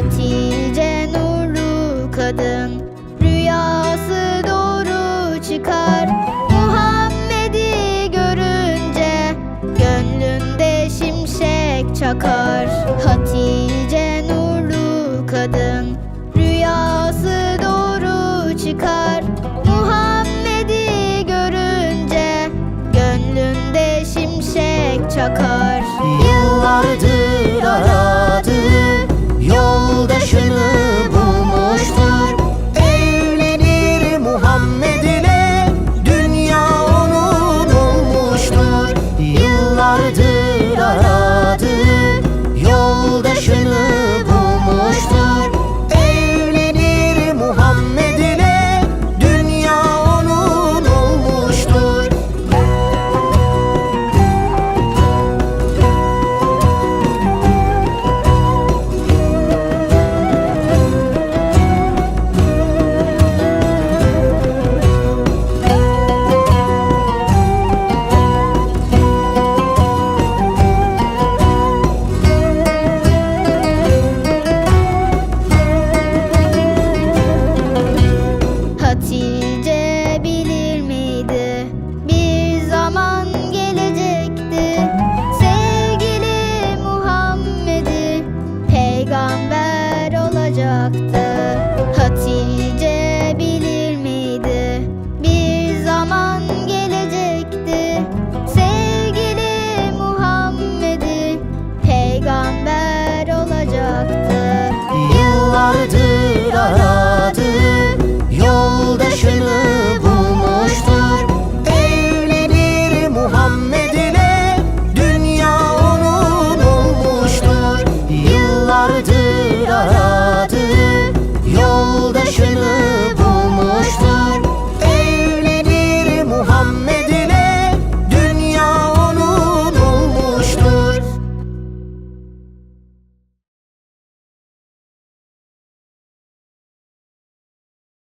Hatice nurlu kadın. Rüyası doğru çıkar. Muhammed'i görünce Gönlünde şimşek çakar. Hatice nurlu kadın. Rüyası doğru çıkar. Muhammed'i görünce Gönlünde şimşek çakar. Yıllardır up the 春天